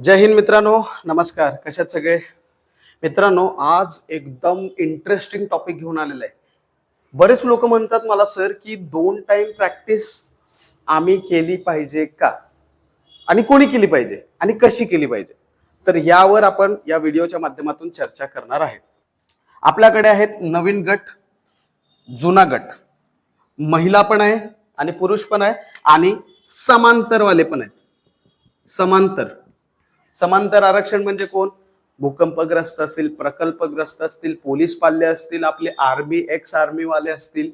जय हिंद मित्रांनो नमस्कार. कशात सगळे? मित्रांनो आज एकदम इंटरेस्टिंग टॉपिक घेऊन आलेलं आहे. बरेच लोक म्हणतात मला सर की दोन टाइम प्रॅक्टिस आम्ही केली पाहिजे का? आणि कोणी केली पाहिजे? आणि कशी केली पाहिजे? तर यावर आपण या व्हिडिओच्या माध्यमातून चर्चा करणार आहे आपल्याकडे आहेत नवीन गट जुना गट. महिला पण आहे आणि पुरुष पण आहे आणि समांतरवाले पण आहेत. समांतर. समांतर आरक्षण म्हणजे कोण? भूकंपग्रस्त असतील प्रकल्पग्रस्त असतील पोलीस पाल्ले असतील आपले आर्मी एक्स आर्मीवाले असतील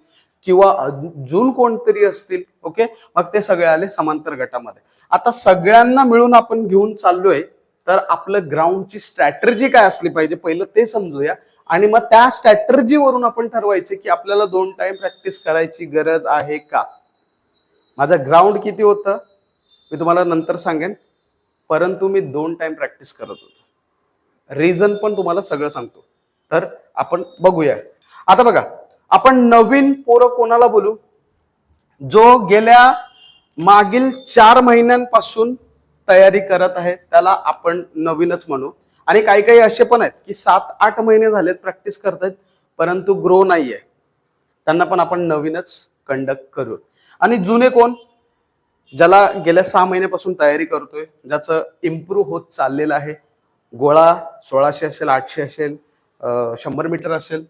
किंवा अजून कोणतरी असतील ओके? मग ते सगळे आले समांतर गटामध्ये. आता सगळ्यांना मिळून आपण घेऊन चाललोय तर आपलं ग्राउंडची स्ट्रॅटर्जी काय असली पाहिजे पहिलं ते समजूया. आणि मग त्या स्ट्रॅटर्जीवरून आपण ठरवायचे की आपल्याला दोन टाइम प्रॅक्टिस करायची गरज आहे का? माझं ग्राउंड किती होतं? मी तुम्हाला नंतर सांगेन. परंतु मी दोन टाइम प्रॅक्टिस करत होतो. रिझन पण तुम्हाला सगळं सांगतो. तर आपण बघूया. आता बघा आपण नवीन पोरं कोणाला बोलू? जो गेल्या मागील चार महिन्यांपासून तयारी करत आहे त्याला आपण नवीनच म्हणू. आणि काही काही असे पण आहेत की सात आठ महिने झालेत प्रॅक्टिस करतायत परंतु ग्रो नाही आहे त्यांना पण आपण नवीनच कंडक्ट करू. आणि जुने कोण? ज्याला गेल्या सहा महिन्यापासून तयारी करतोय ज्याचं इम्प्रूव्ह होत चाललेलं आहे. गोळा सोळाशे असेल आठशे असेल शंभर मीटर असेल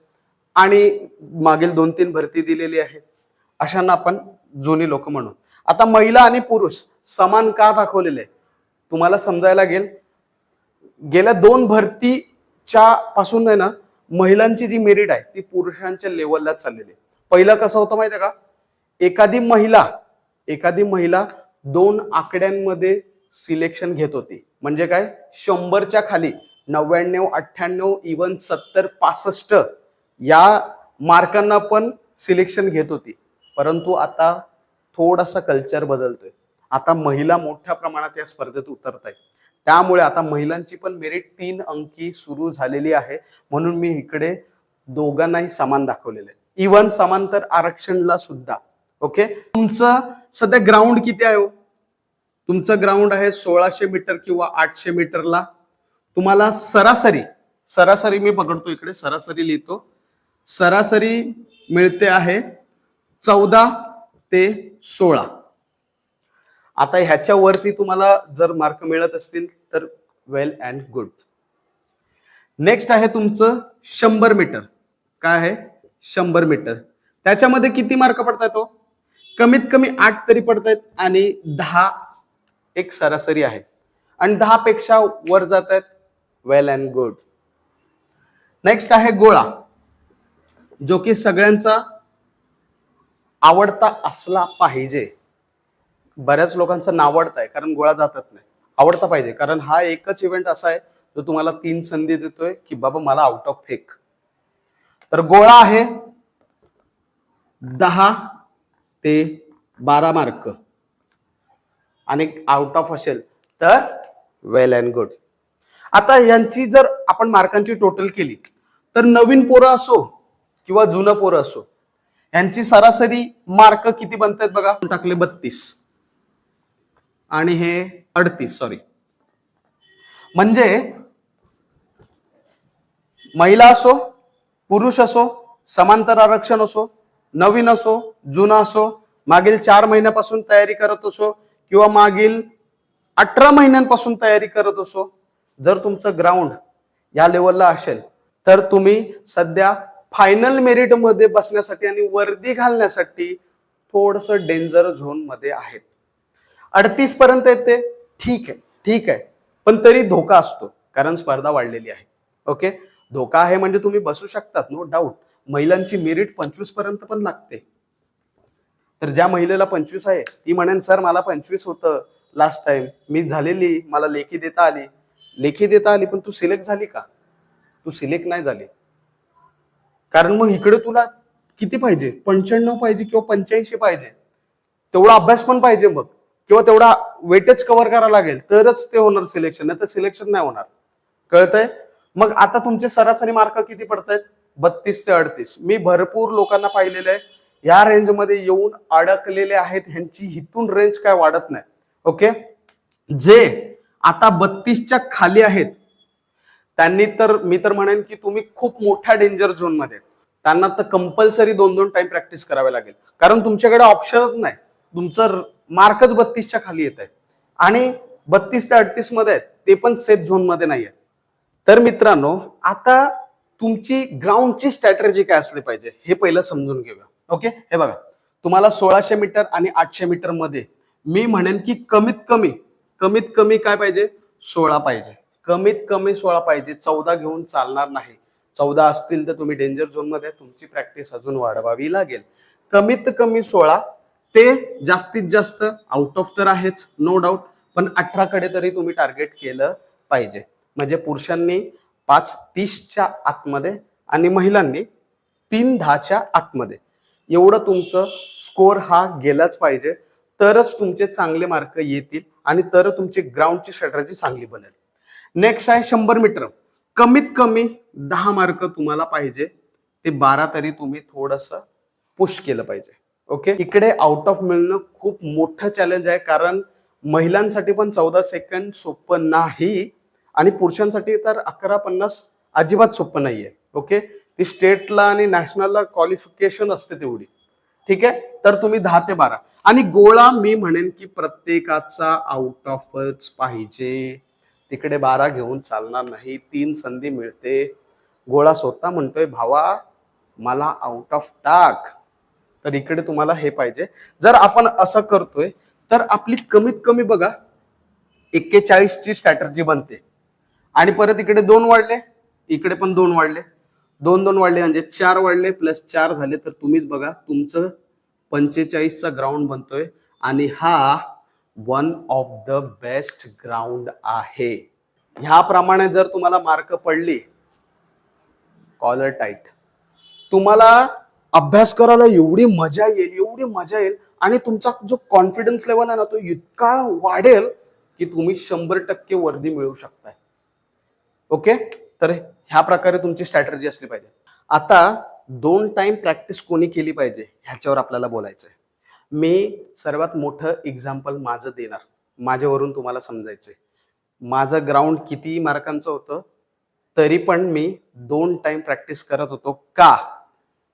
आणि मागील दोन तीन भरती दिलेली आहे अशांना आपण जुनी लोक म्हणू. आता महिला आणि पुरुष समान का दाखवलेले? आहे तुम्हाला समजायला लागेल. गेल्या दोन भरतीच्या पासून आहे ना महिलांची जी मेरिट आहे ती पुरुषांच्या लेवलला चाललेली आहे. पहिलं कसं होतं माहिती आहे का? एखादी महिला एखादी महिला दोन आकड्यांमध्ये सिलेक्शन घेत होती. म्हणजे काय? शंभरच्या खाली नव्याण्णव अठ्ठ्याण्णव इवन सत्तर पासष्ट या मार्कांना पण सिलेक्शन घेत होती. परंतु आता थोडासा कल्चर बदलतोय. आता महिला मोठ्या प्रमाणात या स्पर्धेत उतरत आहेत त्यामुळे आता महिलांची पण मेरिट तीन अंकी सुरू झालेली आहे. म्हणून मी इकडे दोघांनाही समान दाखवलेलं आहे. इवन समांतर आरक्षणला सुद्धा. ओके तुमचं सध्या ग्राउंड किती आहे हो? तुमचं ग्राउंड आहे सोळाशे मीटर किंवा आठशे मीटरला तुम्हाला सरासरी सरासरी मी पकडतो इकडे सरासरी लिहितो. सरासरी मिळते आहे चौदा ते सोळा. आता ह्याच्यावरती तुम्हाला जर मार्क मिळत असतील तर वेल अँड गुड नेक्स्ट आहे तुमचं शंभर मीटर काय आहे? शंभर मीटर त्याच्यामध्ये किती मार्क पडतायत हो? कमीत कमी आठ तरी पडतायत आणि दहा एक सरासरी आहे. आणि दहा पेक्षा वर जात आहेत वेल अँड गुड नेक्स्ट आहे गोळा जो की सगळ्यांचा आवडता असला पाहिजे. बऱ्याच लोकांचा नावडत आहे कारण गोळा जातात नाही. आवडता पाहिजे कारण हा एकच इव्हेंट असा आहे जो तुम्हाला तीन संधी देतोय की बाबा मला आउट ऑफ फेक तर गोळा आहे दहा ते बारा मार्क. आणि आउट ऑफ असेल तर वेल अँड गुड आता यांची जर आपण मार्कांची टोटल केली तर नवीन पोरं असो किंवा जुनं पोरं असो यांची सरासरी मार्क किती बनतात बघा? टाकले बत्तीस. आणि हे अडतीस सॉरी म्हणजे महिला असो पुरुष असो समांतर आरक्षण असो नवीन असो जुना असो मागील चार महिन्यापासून तयारी करत असो किंवा मागील अठरा महिन्यांपासून तयारी करत असो जर तुमचं ग्राउंड या लेवलला असेल तर तुम्ही सध्या फायनल मेरिटमध्ये बसण्यासाठी आणि वर्दी घालण्यासाठी थोडस डेंजर झोनमध्ये आहेत. अडतीस पर्यंत येते ठीक आहे ठीक आहे. पण तरी धोका असतो कारण स्पर्धा वाढलेली आहे. ओके धोका आहे म्हणजे तुम्ही बसू शकतात नो डाऊट महिलांची मेरिट पंचवीसपर्यंत पण लागते. तर ज्या महिलेला पंचवीस आहे ती म्हणेन सर मला पंचवीस होतं लास्ट टाइम मी झालेली मला लेखी देता आली. लेखी देता आली पण तू सिलेक्ट झाली का? तू सिलेक्ट नाही झाली. कारण मग इकडे तुला किती पाहिजे? पंच्याण्णव पाहिजे किंवा पंच्याऐंशी पाहिजे? तेवढा अभ्यास पण पाहिजे मग. किंवा तेवढा वेटेज कव्हर करावा लागेल तरच ते होणार सिलेक्शन नाही तर सिलेक्शन नाही होणार. कळतंय? मग आता तुमचे सरासरी मार्क किती पडतायत? बत्तीस ते अडतीस. मी भरपूर लोकांना पाहिलेलं आहे. या रेंजमध्ये येऊन अडकलेले आहेत ह्यांची हिथून रेंज काय वाढत नाही. ओके जे आता बत्तीसच्या खाली आहेत त्यांनी तर मी तर म्हणेन की तुम्ही खूप मोठ्या डेंजर झोनमध्ये आहेत. त्यांना तर कंपल्सरी दोन दोन टाइम प्रॅक्टिस करावे लागेल. कारण तुमच्याकडे ऑप्शनच नाही. तुमचं मार्कच बत्तीसच्या खाली येत आहे. आणि बत्तीस ते अडतीसमध्ये आहेत ते पण सेफ झोनमध्ये नाही आहेत तर मित्रांनो आता तुमची ग्राउंडची स्ट्रॅटेजी काय असली पाहिजे हे पहिलं समजून घेऊया. ओके हे बघा तुम्हाला सोळाशे मीटर आणि आठशे मीटरमध्ये मी म्हणेन की कमीत कमी कमीत कमी काय पाहिजे? सोळा पाहिजे. कमीत कमी सोळा पाहिजे. चौदा घेऊन चालणार नाही. चौदा असतील तर तुम्ही डेंजर झोनमध्ये तुमची प्रॅक्टिस अजून वाढवावी लागेल. कमीत कमी सोळा ते जास्तीत जास्त आउट ऑफ तर आहेच नो डाऊट पण अठरा कडे तरी तुम्ही टार्गेट केलं पाहिजे. म्हणजे पुरुषांनी पाच तीसच्या आतमध्ये आणि महिलांनी तीन दहाच्या आतमध्ये. एवढं तुमचं स्कोअर हा गेलाच पाहिजे. तरच तुमचे चांगले मार्क येतील आणि तर तुमची ग्राउंडची स्ट्रॅटर्जी चांगली बनेल. नेक्स्ट आहे शंभर मीटर कमीत कमी दहा मार्क तुम्हाला पाहिजे. ते बारा तरी तुम्ही थोडस पुश केलं पाहिजे. ओके इकडे आउट ऑफ मिळणं खूप मोठं चॅलेंज आहे. कारण महिलांसाठी पण चौदा सेकंड सोपं नाही. आणि पुरुषांसाठी तर अकरा पन्नास अजिबात सोपं नाही आहे ओके? ती स्टेटला आणि नॅशनलला क्वालिफिकेशन असते तेवढी. ठीक आहे? तर तुम्ही दहा ते बारा. आणि गोळा मी म्हणेन की प्रत्येकाचा आउट ऑफच पाहिजे. तिकडे बारा घेऊन चालणार नाही. तीन संधी मिळते. गोळा स्वतः म्हणतोय भावा मला आउट ऑफ टाक. तर इकडे तुम्हाला हे पाहिजे. जर आपण असं करतोय तर आपली कमीत कमी बघा एक्केचाळीसची स्ट्रॅटर्जी बनते. आणि परत इकडे दोन वाढले. इकडे पण दोन वाढले. दोन दोन वाढले म्हणजे चार वाढले प्लस चार झाले तर तुम्हीच बघा तुमचं पंचेचाळीसचा ग्राउंड बनतोय आणि हा one of the best ground आहे. ह्याप्रमाणे जर तुम्हाला मार्क पडली कॉलर टाईट तुम्हाला अभ्यास करायला एवढी मजा येईल एवढी मजा येईल आणि तुमचा जो कॉन्फिडन्स लेवल आहे ना तो इतका वाढेल की तुम्ही शंभर टक्के वर्दी मिळवू शकताय. ओके? तर ह्या प्रकारे तुमची स्ट्रॅटर्जी असली पाहिजे. आता दोन टाइम प्रॅक्टिस कोणी केली पाहिजे ह्याच्यावर आपल्याला बोलायचं आहे मी सर्वात मोठं एक्झाम्पल माझं देणार. माझ्यावरून तुम्हाला समजायचंय. माझं ग्राउंड किती मार्कांचं होतं तरी पण मी दोन टाइम प्रॅक्टिस करत होतो. का?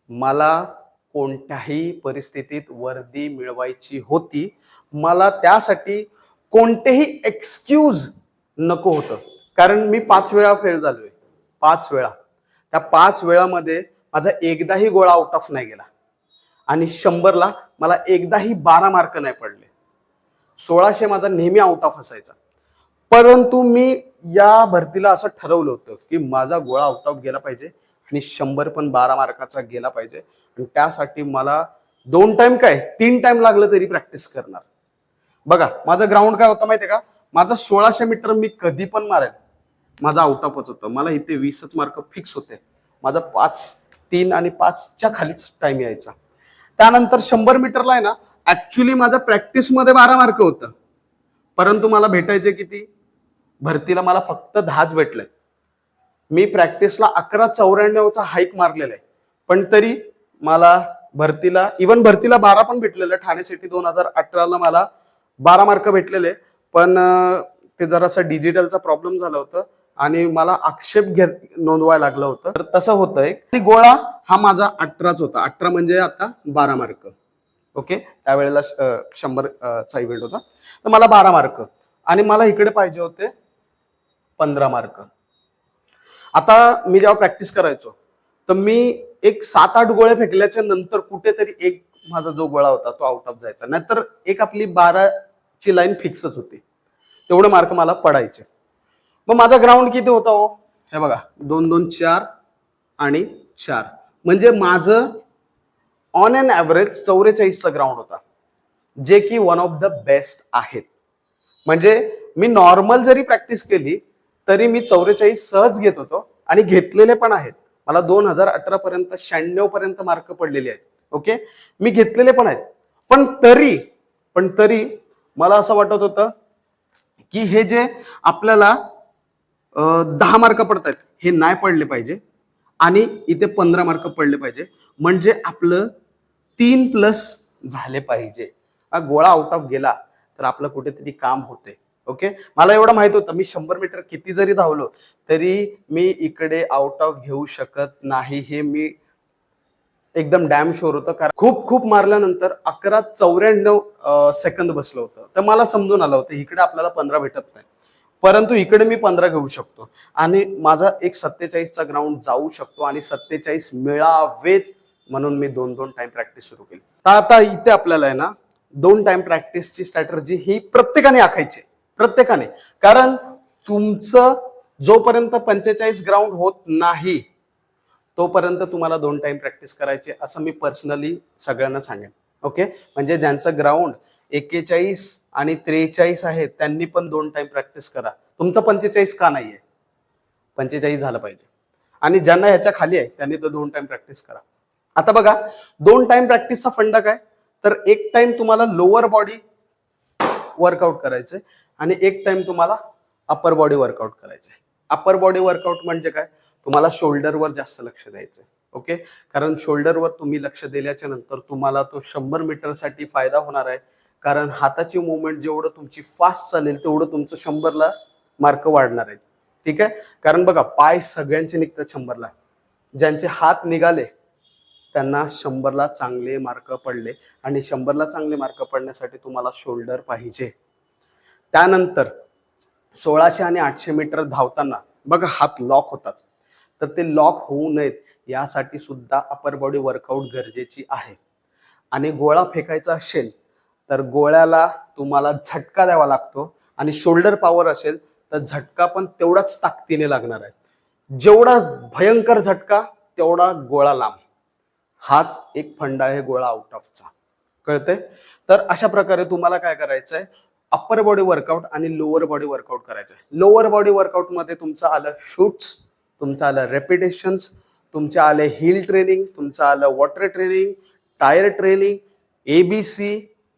मला कोणत्याही परिस्थितीत वर्दी मिळवायची होती. मला त्यासाठी कोणतेही एक्सक्यूज नको होतं. कारण मी पाच वेळा फेल झालोय. पाच वेळा. त्या पाच वेळामध्ये माझा एकदाही गोळा आउट ऑफ नाही गेला. आणि शंभरला मला एकदाही बारा मार्क नाही पडले. सोळाशे माझा नेहमी आउट ऑफ असायचा. परंतु मी या भरतीला असं ठरवलं होतं की माझा गोळा आउट ऑफ गेला पाहिजे आणि शंभर पण बारा मार्काचा गेला पाहिजे. आणि त्यासाठी मला दोन टाइम काय? तीन टाइम लागलं तरी प्रॅक्टिस करणार. बघा माझं ग्राउंड काय होतं माहितीये का? माझं सोळाशे मीटर मी कधी पण मारेल माझं आउट ऑफच होतं. मला इथे वीसच मार्क फिक्स होते. माझं पाच तीन आणि पाचच्या खालीच टाइम यायचा. त्यानंतर शंभर मीटरला आहे ना ऍक्च्युली माझ्या प्रॅक्टिसमध्ये बारा मार्क होतं. परंतु मला भेटायचे किती? भरतीला मला फक्त दहाच भेटले. मी प्रॅक्टिसला अकरा चौऱ्याण्णवचा हाईक मारलेला आहे पण तरी मला भरतीला इवन भरतीला बारा पण भेटलेलं. ठाणे सिटी दोन हजार अठराला मला बारा मार्क भेटलेले. पण ते जरासं डिजिटलचा प्रॉब्लेम झालं होतं. आणि मला आक्षेप घे नोंदवायला लागलं होतं. तर तसं होतंय गोळा हा माझा अठराच होता. अठरा म्हणजे आता बारा मार्क ओके त्यावेळेला शंभर चा इव्हेंट होता. तर मला बारा मार्क आणि मला इकडे पाहिजे होते पंधरा मार्क आता मी जेव्हा प्रॅक्टिस करायचो तर मी एक सात आठ गोळे फेकल्याच्या नंतर कुठेतरी एक माझा जो गोळा होता तो आउट ऑफ जायचा. नाहीतर एक आपली बाराची लाईन फिक्सच होती. तेवढे मार्क मला पडायचे. मग माझा ग्राउंड किती होता हो? हे बघा दोन दोन चार आणि चार. म्हणजे माझं ऑन अन ॲव्हरेज चौवेचाळीसचा ग्राउंड होता जे की वन ऑफ द बेस्ट आहेत. म्हणजे मी नॉर्मल जरी प्रॅक्टिस केली तरी मी चौवेचाळीस सहज घेत होतो आणि घेतलेले पण आहेत. मला दोन हजार अठरा पर्यंत शहाण्णव पर्यंत मार्क पडलेले आहेत. ओके? मी घेतलेले पण आहेत. पण तरी पण तरी मला असं वाटत होतं की हे जे आपल्याला दहा मार्क पडतायत. हे नाही पडले पाहिजे. आणि इथे पंधरा मार्क पडले पाहिजे. म्हणजे आपलं तीन प्लस झाले पाहिजे. हा गोळा आउट ऑफ गेला तर आपलं कुठेतरी काम होते. ओके? मला एवढं माहीत होतं. मी शंभर मीटर किती जरी धावलो तरी मी इकडे आउट ऑफ घेऊ शकत नाही. हे मी एकदम डॅम शोर होतं. कारण खूप खूप मारल्यानंतर अकरा चौऱ्याण्णव सेकंद बसलं होतं. तर मला समजून आलं होतं इकडे आपल्याला पंधरा भेटत नाही. परंतु इकडे मी पंधरा घेऊ शकतो. आणि माझा एक सत्तेचाळीसचा ग्राउंड जाऊ शकतो आणि सत्तेचाळीस मिळावेत म्हणून मी दोन दोन टाइम प्रॅक्टिस सुरू केली. तर आता इथे आपल्याला आहे ना दोन टाइम प्रॅक्टिसची स्ट्रॅटर्जी ही प्रत्येकाने आखायची प्रत्येकाने. कारण तुमचं जोपर्यंत पंचेचाळीस ग्राउंड होत नाही तोपर्यंत तुम्हाला दोन टाइम प्रॅक्टिस करायची असं मी पर्सनली सगळ्यांना सांगेन. ओके म्हणजे ज्यांचं ग्राउंड एक्केचाळीस आणि त्रेचाळीस आहेत त्यांनी पण दोन टाइम प्रॅक्टिस करा. तुमचं पंचेचाळीस का नाहीये? पंचेचाळीस झालं पाहिजे. आणि ज्यांना ह्याच्या खाली आहे त्यांनी तर दोन टाइम प्रॅक्टिस करा. आता बघा दोन टाइम प्रॅक्टिसचा फंडा काय? तर एक टाइम तुम्हाला लोअर बॉडी वर्कआउट करायचे आणि एक टाइम तुम्हाला अपर बॉडी वर्कआउट करायचे अप्पर बॉडी वर्कआउट म्हणजे काय? तुम्हाला शोल्डरवर जास्त लक्ष द्यायचं ओके कारण शोल्डरवर तुम्ही लक्ष दिल्याच्या नंतर तुम्हाला तो शंभर मीटरसाठी फायदा होणार आहे. कारण हाताची मुवमेंट जेवढं तुमची फास्ट चालेल तेवढं तुमचं शंभरला मार्क वाढणार आहेत. ठीक आहे? कारण बघा पाय सगळ्यांचे निघतात शंभरला. ज्यांचे हात निघाले त्यांना शंभरला चांगले मार्क पडले. आणि शंभरला चांगले मार्क पडण्यासाठी तुम्हाला शोल्डर पाहिजे. त्यानंतर सोळाशे आणि आठशे मीटर धावताना बघा हात लॉक होतात. तर ते लॉक होऊ नयेत यासाठी सुद्धा अपर बॉडी वर्कआउट गरजेची आहे. आणि गोळा फेकायचा असेल तर गोळ्याला तुम्हाला झटका द्यावा लागतो आणि शोल्डर पॉवर असेल तर झटका पण तेवढाच ताकदीने लागणार आहे. जेवढा भयंकर झटका तेवढा गोळा लांब. हाच एक फंड आहे गोळा आउट ऑफचा कळते तर अशा प्रकारे तुम्हाला काय करायचं आहे अप्पर बॉडी वर्कआउट आणि लोअर बॉडी वर्कआउट करायचं आहे लोअर बॉडी वर्कआउटमध्ये तुमचं आलं शूट्स तुमचं आलं रेपिटेशन्स तुमचे आले हिल ट्रेनिंग तुमचं आलं water training tyre training ABC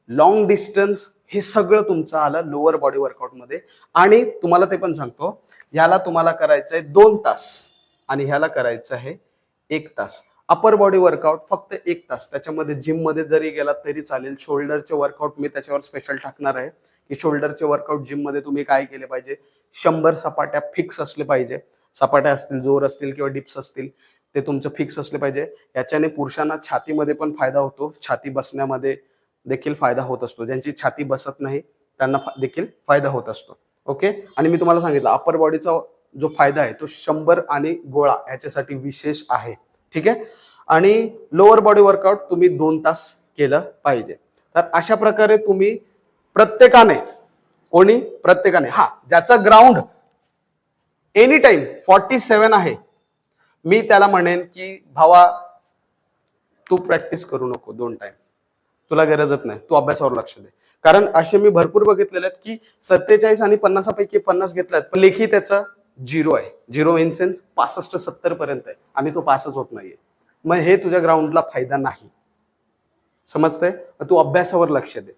long distance हे सगळं तुमचं आलं लोअर बॉडी वर्कआउटमध्ये आणि तुम्हाला ते पण सांगतो ह्याला तुम्हाला करायचं आहे दोन तास. आणि ह्याला करायचं आहे एक तास. अपर बॉडी वर्कआउट फक्त एक तास. त्याच्यामध्ये जिममध्ये जरी गेलात तरी चालेल. शोल्डरचे वर्कआउट मी त्याच्यावर स्पेशल टाकणार आहे. की शोल्डरचे वर्कआउट जिममध्ये तुम्ही काय केले पाहिजे? शंभर सपाट्या फिक्स असले पाहिजे. सपाट्या असतील जोर असतील किंवा डिप्स असतील ते तुमचं फिक्स असले पाहिजे. याच्याने पुरुषांना छातीमध्ये पण फायदा होतो. छाती बसण्यामध्ये देखील फायदा होत असतो. ज्यांची छाती बसत नाही त्यांना देखील फायदा होत असतो. ओके आणि मी तुम्हाला सांगितलं अपर बॉडीचा जो फायदा आहे तो शंभर आणि गोळा याच्यासाठी विशेष आहे. ठीक आहे? आणि लोअर बॉडी वर्कआउट तुम्ही दोन तास केलं पाहिजे. तर अशा प्रकारे तुम्ही प्रत्येकाने कोणी प्रत्येकाने हा ज्याचा ground any time forty seven आहे मी त्याला म्हणेन की भावा तू प्रॅक्टिस करू नको दोन टाइम तुला गरजच नाही. तू अभ्यासावर लक्ष दे. कारण असे मी भरपूर बघितलेले आहेत की सत्तेचाळीस आणि पन्नासापैकी पन्नास घेतल्यात पण लेखी त्याचा झिरो आहे. झिरो इन सेन्स पासष्ट सत्तर पर्यंत आहे आणि तो पासच होत नाहीये. मग हे तुझ्या ग्राउंडला फायदा नाही. समजतंय? तू अभ्यासावर लक्ष दे.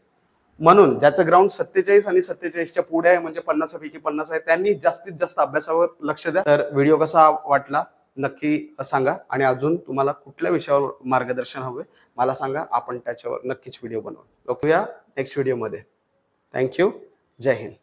म्हणून ज्याचं ग्राउंड सत्तेचाळीस आणि सत्तेचाळीसच्या पुढे आहे म्हणजे पन्नासापैकी पन्नास आहे त्यांनी जास्तीत जास्त अभ्यासावर लक्ष द्या. तर व्हिडिओ कसा वाटला? नक्की सांगा. आणि अजून तुम्हाला कुठल्या विषयावर मार्गदर्शन हवे मला सांगा. आपण त्याच्यावर नक्कीच व्हिडिओ बनवू. बघूया नेक्स्ट व्हिडिओमध्ये थँक्यू जय हिंद.